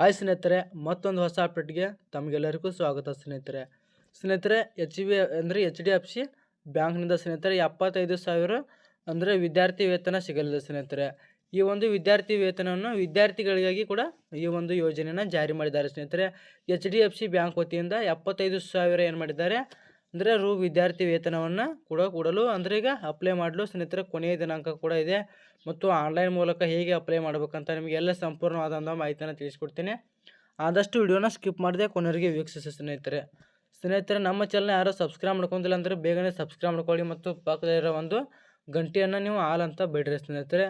Hi ಸ್ನೇಹಿತರೆ, ಮತ್ತೊಂದು ಹೊಸ ಅಪ್ಡೇಟ್ಗೆ ತಮಗೆಲ್ಲರಿಗೂ ಸ್ವಾಗತ ಸ್ನೇಹಿತರೆ. ಸ್ನೇಹಿತರೆ ಎಚ್ ಬಿ ಅಂದರೆ ಎಚ್ ಡಿ ಎಫ್ ಸಿ ಬ್ಯಾಂಕ್ನಿಂದ ಸ್ನೇಹಿತರೆ, ಎಪ್ಪತ್ತೈದು ಸಾವಿರ ಅಂದರೆ ವಿದ್ಯಾರ್ಥಿ ವೇತನ ಸಿಗಲಿದೆ ಸ್ನೇಹಿತರೆ. ಈ ಒಂದು ವಿದ್ಯಾರ್ಥಿ ವೇತನವನ್ನು ವಿದ್ಯಾರ್ಥಿಗಳಿಗಾಗಿ ಕೂಡ ಈ ಒಂದು ಯೋಜನೆಯನ್ನು ಜಾರಿ ಮಾಡಿದ್ದಾರೆ ಸ್ನೇಹಿತರೆ. H D F C bank ವತಿಯಿಂದ ಎಪ್ಪತ್ತೈದು ಸಾವಿರ ಏನು ಮಾಡಿದ್ದಾರೆ? ಅಂದರೆ ರು ವಿದ್ಯಾರ್ಥಿ ವೇತನವನ್ನು ಕೂಡ ಕೊಡಲು ಅಂದರೆ ಈಗ ಅಪ್ಲೈ ಮಾಡಲು ಸ್ನೇಹಿತರೆ ಕೊನೆಯ ದಿನಾಂಕ ಕೂಡ ಇದೆ. ಮತ್ತು ಆನ್ಲೈನ್ ಮೂಲಕ ಹೇಗೆ ಅಪ್ಲೈ ಮಾಡಬೇಕಂತ ನಿಮಗೆ ಎಲ್ಲ ಸಂಪೂರ್ಣವಾದಂಥ ಮಾಹಿತಿಯನ್ನು ತಿಳಿಸ್ಕೊಡ್ತೀನಿ. ಆದಷ್ಟು ವಿಡಿಯೋನ ಸ್ಕಿಪ್ ಮಾಡಿದೆ ಕೊನೆಯವರಿಗೆ ವೀಕ್ಷಿಸಿ ಸ್ನೇಹಿತರೆ. ಸ್ನೇಹಿತರೆ, ನಮ್ಮ ಚಾನಲ್ ಯಾರೋ ಸಬ್ಸ್ಕ್ರೈಬ್ ಮಾಡ್ಕೊಂಡಿಲ್ಲ ಅಂದರೆ ಬೇಗನೆ ಸಬ್ಸ್ಕ್ರೈಬ್ ಮಾಡ್ಕೊಳ್ಳಿ ಮತ್ತು ಪಕ್ಕದಲ್ಲಿರೋ ಒಂದು ಗಂಟೆಯನ್ನು ನೀವು ಆಲ್ ಅಂತ ಬಿಡ್ರಿ ಸ್ನೇಹಿತರೆ.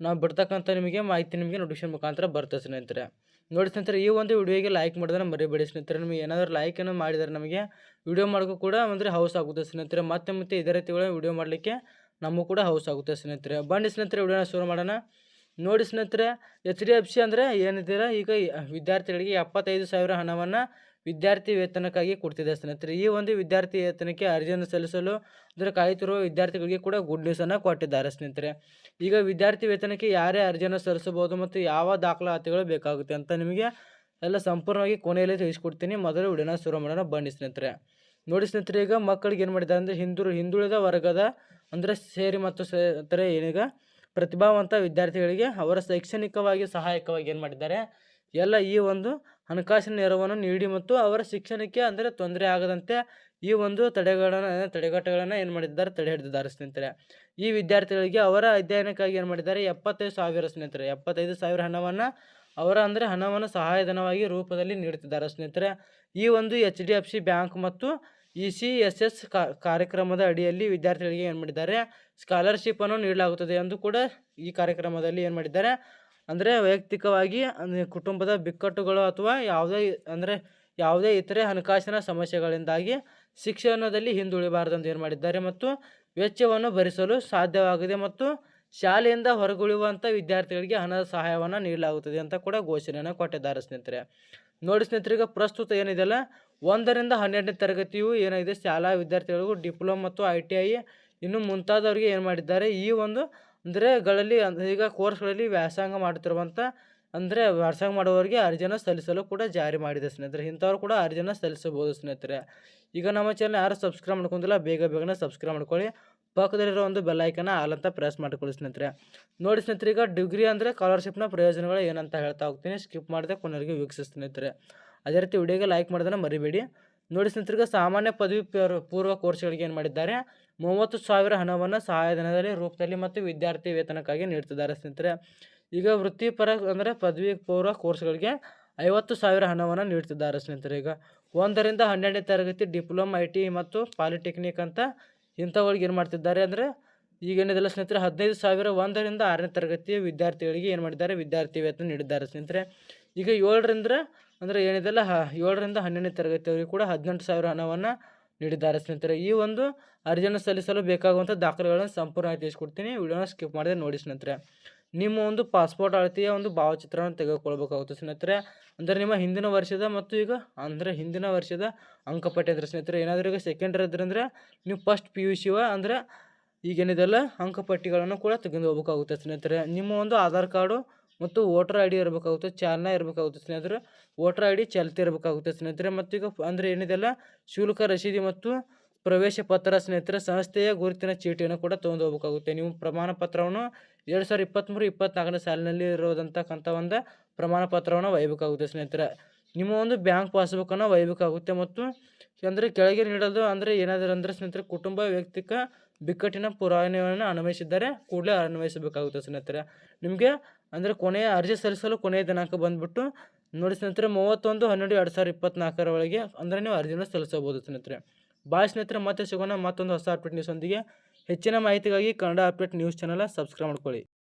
ನಾವು ಬಿಡ್ತಕ್ಕಂಥ ನಿಮಗೆ ಮಾಹಿತಿ ನಿಮಗೆ ನೋಟಿಫಿಕೇಶನ್ ಮುಖಾಂತರ ಬರ್ತದೆ ಸ್ನೇಹಿತರೆ. ನೋಡಿ ಸ್ನೇಹಿತರೆ, ಈ ಒಂದು ವಿಡಿಯೋಗೆ ಲೈಕ್ ಮಾಡಿದ್ರೆ ಮರಿಬೇಡಿ ಸ್ನೇಹಿತರೆ. ನಿಮಗೆ ಏನಾದರೂ ಲೈಕನ್ನು ಮಾಡಿದರೆ ನಮಗೆ ವಿಡಿಯೋ ಮಾಡೋಕ್ಕೂ ಕೂಡ ಅಂದರೆ ಹೌಸ್ ಆಗುತ್ತೆ ಸ್ನೇಹಿತರೆ. ಮತ್ತೆ ಮತ್ತೆ ಇದೇ ರೀತಿಗಳ ವಿಡಿಯೋ ಮಾಡಲಿಕ್ಕೆ ನಮಗೂ ಕೂಡ ಹೌಸ್ ಆಗುತ್ತೆ ಸ್ನೇಹಿತರೆ. ಬನ್ನಿ ಸ್ನೇಹಿತರೆ, ವಿಡಿಯೋನ ಶುರು ಮಾಡೋಣ. ನೋಡಿ ಸ್ನೇಹಿತರೆ, ಎಚ್ ಡಿ ಎಫ್ ಸಿ ಅಂದರೆ ಏನಿದ್ದೀರ ಈಗ ವಿದ್ಯಾರ್ಥಿಗಳಿಗೆ ಎಪ್ಪತ್ತೈದು ಸಾವಿರ ಹಣವನ್ನು ವಿದ್ಯಾರ್ಥಿ ವೇತನಕ್ಕಾಗಿ ಕೊಡ್ತಿದೆ ಸ್ನೇಹಿತರೆ. ಈ ಒಂದು ವಿದ್ಯಾರ್ಥಿ ವೇತನಕ್ಕೆ ಅರ್ಜಿಯನ್ನು ಸಲ್ಲಿಸಲು ಅಂದರೆ ಕಾಯುತ್ತಿರುವ ವಿದ್ಯಾರ್ಥಿಗಳಿಗೆ ಕೂಡ ಗುಡ್ ನ್ಯೂಸನ್ನು ಕೊಟ್ಟಿದ್ದಾರೆ ಸ್ನೇಹಿತರೆ. ಈಗ ವಿದ್ಯಾರ್ಥಿ ವೇತನಕ್ಕೆ ಯಾರೇ ಅರ್ಜಿಯನ್ನು ಸಲ್ಲಿಸಬಹುದು ಮತ್ತು ಯಾವ ದಾಖಲಾತಿಗಳು ಬೇಕಾಗುತ್ತೆ ಅಂತ ನಿಮಗೆ ಎಲ್ಲ ಸಂಪೂರ್ಣವಾಗಿ ಕೊನೆಯಲ್ಲಿ ತಿಳಿಸ್ಕೊಡ್ತೀನಿ. ಮೊದಲು ವಿಡಿಯೋನ ಶುರು ಮಾಡೋಣ. ಸ್ನೇಹಿತರೆ. ನೋಡಿ ಸ್ನೇಹಿತರೆ, ಈಗ ಮಕ್ಕಳಿಗೆ ಏನು ಮಾಡಿದ್ದಾರೆ ಅಂದರೆ ಹಿಂದೂ ಹಿಂದುಳಿದ ವರ್ಗದ ಅಂದರೆ ಸೇರಿ ಮತ್ತು ಸೇರಿ ಏನೀಗ ಪ್ರತಿಭಾವಂತ ವಿದ್ಯಾರ್ಥಿಗಳಿಗೆ ಅವರ ಶೈಕ್ಷಣಿಕವಾಗಿ ಸಹಾಯಕವಾಗಿ ಏನು ಮಾಡಿದ್ದಾರೆ? ಎಲ್ಲ ಈ ಒಂದು ಹಣಕಾಸಿನ ನೆರವನ್ನು ನೀಡಿ ಮತ್ತು ಅವರ ಶಿಕ್ಷಣಕ್ಕೆ ಅಂದರೆ ತೊಂದರೆ ಆಗದಂತೆ ಈ ಒಂದು ತಡೆಗಳನ್ನು, ತಡೆಗಟ್ಟುಗಳನ್ನು ಏನು ಮಾಡಿದ್ದಾರೆ, ತಡೆ ಹಿಡಿದಿದ್ದಾರೆ ಸ್ನೇಹಿತರೆ ಈ ವಿದ್ಯಾರ್ಥಿಗಳಿಗೆ ಅವರ ಅಧ್ಯಯನಕ್ಕಾಗಿ ಏನು ಮಾಡಿದ್ದಾರೆ, ಎಪ್ಪತ್ತೈದು ಸಾವಿರ ಸ್ನೇಹಿತರೆ ಎಪ್ಪತ್ತೈದು ಸಾವಿರ ಹಣವನ್ನು ಅವರ ಅಂದರೆ ಹಣವನ್ನು ಸಹಾಯಧನವಾಗಿ ರೂಪದಲ್ಲಿ ನೀಡುತ್ತಿದ್ದಾರೆ ಸ್ನೇಹಿತರೆ ಈ ಒಂದು H D F C bank ಮತ್ತು ಇ ಸಿ ಎಸ್ ಎಸ್ ಕಾರ್ಯಕ್ರಮದ ಅಡಿಯಲ್ಲಿ ವಿದ್ಯಾರ್ಥಿಗಳಿಗೆ ಏನು ಮಾಡಿದ್ದಾರೆ ಸ್ಕಾಲರ್ಶಿಪ್ಪನ್ನು ನೀಡಲಾಗುತ್ತದೆ ಎಂದು ಕೂಡ ಈ ಕಾರ್ಯಕ್ರಮದಲ್ಲಿ ಏನು ಮಾಡಿದ್ದಾರೆ ಅಂದರೆ ವೈಯಕ್ತಿಕವಾಗಿ ಕುಟುಂಬದ ಬಿಕ್ಕಟ್ಟುಗಳು ಅಥವಾ ಯಾವುದೇ ಅಂದರೆ ಯಾವುದೇ ಇತರೆ ಹಣಕಾಸಿನ ಸಮಸ್ಯೆಗಳಿಂದಾಗಿ ಶಿಕ್ಷಣದಲ್ಲಿ ಹಿಂದುಳಿಬಾರದೆಂದು ಏನು ಮಾಡಿದ್ದಾರೆ ಮತ್ತು ವೆಚ್ಚವನ್ನು ಭರಿಸಲು ಸಾಧ್ಯವಾಗಿದೆ ಮತ್ತು ಶಾಲೆಯಿಂದ ಹೊರಗುಳಿಯುವಂಥ ವಿದ್ಯಾರ್ಥಿಗಳಿಗೆ ಹಣದ ಸಹಾಯವನ್ನು ನೀಡಲಾಗುತ್ತದೆ ಅಂತ ಕೂಡ ಘೋಷಣೆಯನ್ನು ಕೊಟ್ಟಿದ್ದಾರೆ ಸ್ನೇಹಿತರೆ. ನೋಡಿ ಸ್ನೇಹಿತರಿಗೆ ಪ್ರಸ್ತುತ ಏನಿದೆಯಲ್ಲ, ಒಂದರಿಂದ ಹನ್ನೆರಡನೇ ತರಗತಿಯು ಏನಾಗಿದೆ, ಶಾಲಾ ವಿದ್ಯಾರ್ಥಿಗಳಿಗೂ ಡಿಪ್ಲೊಮಾ ಮತ್ತು ಐ ಟಿ ಐ ಇನ್ನು ಮುಂತಾದವರಿಗೆ ಏನು ಮಾಡಿದ್ದಾರೆ, ಈ ಒಂದು ಅಂದರೆ ಗಳಲ್ಲಿ ಈಗ ಕೋರ್ಸ್ಗಳಲ್ಲಿ ವ್ಯಾಸಂಗ ಮಾಡುತ್ತಿರುವಂಥ ಅಂದರೆ ವ್ಯಾಸಂಗ ಮಾಡುವವರಿಗೆ ಅರ್ಜಿಯನ್ನು ಸಲ್ಲಿಸಲು ಕೂಡ ಜಾರಿ ಮಾಡಿದೆ ಸ್ನೇಹಿತರೆ. ಇಂಥವ್ರು ಕೂಡ ಅರ್ಜಿನ ಸಲ್ಲಿಸಬಹುದು ಸ್ನೇಹಿತರೆ. ಈಗ ನಮ್ಮ ಚಾನಲ್ ಯಾರು ಸಬ್ಸ್ಕ್ರೈಬ್ ಮಾಡ್ಕೊಂಡಿಲ್ಲ, ಬೇಗ ಬೇಗನೆ ಸಬ್ಸ್ಕ್ರೈಬ್ ಮಾಡ್ಕೊಳ್ಳಿ. ಪಕ್ಕದಲ್ಲಿರೋ ಒಂದು ಬೆಲ್ಲೈಕನ್ನ ಆಲ್ ಅಂತ ಪ್ರೆಸ್ ಮಾಡ್ಕೊಳ್ಳಿ ಸ್ನೇಹಿತರೆ. ನೋಡಿ ಸ್ನೇಹಿತರೆ, ಈಗ ಡಿಗ್ರಿ ಅಂದರೆ ಸ್ಕಾಲರ್ಶಿಪ್ನ ಪ್ರಯೋಜನಗಳು ಏನಂತ ಹೇಳ್ತಾ ಹೋಗ್ತೀನಿ. ಸ್ಕಿಪ್ ಮಾಡಿದೆ ಕೊನೆಗೆ ವೀಕ್ಷಿಸಿ ಸ್ನೇಹಿತರೆ. ಅದೇ ರೀತಿ ವಿಡಿಯೋಗೆ ಲೈಕ್ ಮಾಡೋದನ್ನು ಮರಿಬೇಡಿ. ನೋಡಿ ಸ್ನೇಹಿತರಿಗೆ ಸಾಮಾನ್ಯ ಪದವಿ ಪೂರ್ವ ಕೋರ್ಸ್ಗಳಿಗೆ ಏನು ಮಾಡಿದ್ದಾರೆ? ಮೂವತ್ತು ಸಾವಿರ ಹಣವನ್ನು ಸಹಾಯಧನದಲ್ಲಿ ರೂಪದಲ್ಲಿ ಮತ್ತು ವಿದ್ಯಾರ್ಥಿ ವೇತನಕ್ಕಾಗಿ ನೀಡ್ತಿದ್ದಾರೆ. ಸ್ನೇಹಿತರೆ, ಈಗ ವೃತ್ತಿಪರ ಅಂದರೆ ಪದವಿ ಪೂರ್ವ ಕೋರ್ಸ್ಗಳಿಗೆ ಐವತ್ತು ಸಾವಿರ ಹಣವನ್ನು ನೀಡ್ತಿದ್ದಾರೆ ಸ್ನೇಹಿತರೆ. ಈಗ ಒಂದರಿಂದ ಹನ್ನೆರಡನೇ ತರಗತಿ ಡಿಪ್ಲೊಮಾ, ಐ ಟಿ ಮತ್ತು ಪಾಲಿಟೆಕ್ನಿಕ್ ಅಂತ ಇಂಥವ್ರಿಗೆ ಏನು ಮಾಡ್ತಿದ್ದಾರೆ ಅಂದರೆ ಈಗೇನಿದೆಲ್ಲ ಸ್ನೇಹಿತರೆ, ಹದಿನೈದು ಸಾವಿರ ಒಂದರಿಂದ ಆರನೇ ತರಗತಿಯ ವಿದ್ಯಾರ್ಥಿಗಳಿಗೆ ಏನು ಮಾಡಿದ್ದಾರೆ, ವಿದ್ಯಾರ್ಥಿ ವೇತನ ನೀಡಿದ್ದಾರೆ ಸ್ನೇಹಿತರೆ. ಈಗ ಏಳರಿಂದ ಅಂದರೆ ಏನಿದೆಲ್ಲ, ಏಳರಿಂದ ಹನ್ನೆರಡನೇ ತರಗತಿಯವರಿಗೆ ಕೂಡ ಹದಿನೆಂಟು ಸಾವಿರ ಹಣವನ್ನು ನೀಡಿದ್ದಾರೆ. ಸ್ನೇಹಿತರೆ, ಈ ಒಂದು ಅರ್ಜಿಯನ್ನು ಸಲ್ಲಿಸಲು ಬೇಕಾಗುವಂಥ ದಾಖಲೆಗಳನ್ನು ಸಂಪೂರ್ಣವಾಗಿ ತಿಳಿಸ್ಕೊಡ್ತೀನಿ. ವಿಡಿಯೋನ ಸ್ಕಿಪ್ ಮಾಡಿದೆ ನೋಡಿ ಸ್ನೇಹಿತರೆ. ನಿಮ್ಮ ಒಂದು ಪಾಸ್ಪೋರ್ಟ್ ಅಳತೆಯ ಒಂದು ಭಾವಚಿತ್ರವನ್ನು ತೆಗೆದುಕೊಳ್ಬೇಕಾಗುತ್ತೆ ಸ್ನೇಹಿತರೆ. ಅಂದರೆ ನಿಮ್ಮ ಹಿಂದಿನ ವರ್ಷದ ಮತ್ತು ಈಗ ಅಂದರೆ ಹಿಂದಿನ ವರ್ಷದ ಅಂಕಪಟ್ಟಿ ಅಂದರೆ ಸ್ನೇಹಿತರೆ, ಏನಾದರೂ ಈಗ ಸೆಕೆಂಡ್ರಿ ಇದ್ರಂದ್ರೆ ನೀವು ಫಸ್ಟ್ ಪಿ ಯು ಶಿವ ಅಂದರೆ ಈಗೇನಿದೆಲ್ಲ ಅಂಕಪಟ್ಟಿಗಳನ್ನು ಕೂಡ ತೆಗೆದು ಹೋಗ್ಬೇಕಾಗುತ್ತೆ ಸ್ನೇಹಿತರೆ. ನಿಮ್ಮ ಒಂದು ಆಧಾರ್ ಕಾರ್ಡು ಮತ್ತು ವೋಟರ್ ಐ ಡಿ ಇರಬೇಕಾಗುತ್ತೆ, ಚಾಲನೆ ಇರಬೇಕಾಗುತ್ತೆ ಸ್ನೇಹಿತರೆ. ವೋಟರ್ ಐ ಡಿ ಚಾಲ್ತಿ ಇರಬೇಕಾಗುತ್ತೆ ಸ್ನೇಹಿತರೆ. ಮತ್ತು ಈಗ ಅಂದರೆ ಏನಿದೆಲ್ಲ ಶುಲ್ಕ ರಸೀದಿ ಮತ್ತು ಪ್ರವೇಶ ಪತ್ರ ಸ್ನೇಹಿತರೆ, ಸಂಸ್ಥೆಯ ಗುರುತಿನ ಚೀಟಿಯನ್ನು ಕೂಡ ತೊಗೊಂಡು ಹೋಗಬೇಕಾಗುತ್ತೆ. ನೀವು ಪ್ರಮಾಣ ಪತ್ರವನ್ನು ಎರಡು ಸಾವಿರದ ಇಪ್ಪತ್ತ್ಮೂರು ಇಪ್ಪತ್ತ್ನಾಲ್ಕನೇ ಸಾಲಿನಲ್ಲಿ ಇರೋದಂತಕ್ಕಂಥ ಒಂದು ಪ್ರಮಾಣ ಪತ್ರವನ್ನು ಒಯ್ಯಬೇಕಾಗುತ್ತೆ ಸ್ನೇಹಿತರೆ. ನಿಮ್ಮ ಒಂದು ಬ್ಯಾಂಕ್ ಪಾಸ್ಬುಕ್ಕನ್ನು ಒಯ್ಯಬೇಕಾಗುತ್ತೆ ಮತ್ತು ಅಂದರೆ ಕೆಳಗೆ ನೀಡೋದು ಅಂದರೆ ಏನಾದರೂ ಅಂದರೆ ಸ್ನೇಹಿತರೆ ಕುಟುಂಬ, ವೈಯಕ್ತಿಕ ಬಿಕ್ಕಟ್ಟಿನ ಪುರಾವೆಯನ್ನು ಅನ್ವಯಿಸಿದ್ದಾರೆ ಕೂಡಲೇ ಅನ್ವಯಿಸಬೇಕಾಗುತ್ತೆ ಸ್ನೇಹಿತರೆ. ನಿಮಗೆ ಅಂದರೆ ಕೊನೆಯ ಅರ್ಜಿ ಸಲ್ಲಿಸಲು ಕೊನೆಯ ದಿನಾಂಕ ಬಂದುಬಿಟ್ಟು ನೋಡಿ ಸ್ನೇಹಿತರೆ, ಮೂವತ್ತೊಂದು, ಹನ್ನೆರಡು, ಎರಡು ಸಾವಿರದ ಇಪ್ಪತ್ತ್ನಾಲ್ಕರ ಒಳಗೆ ಅಂದರೆ ನೀವು ಅರ್ಜಿನ ಸಲ್ಲಿಸಬಹುದು ಸ್ನೇಹಿತರೆ. ಬಾಯ್ ಸ್ನೇಹಿತರೆ, ಮತ್ತೆ ಸಿಗೋಣ ಮತ್ತೊಂದು ಹೊಸ ಅಪ್ಡೇಟ್ ನ್ಯೂಸ್ ಒಂದಿಗೆ ಹೆಚ್ಚಿನ ಮಾಹಿತಿಗಾಗಿ Kannada update news channel subscribe ಮಾಡ್ಕೊಳ್ಳಿ.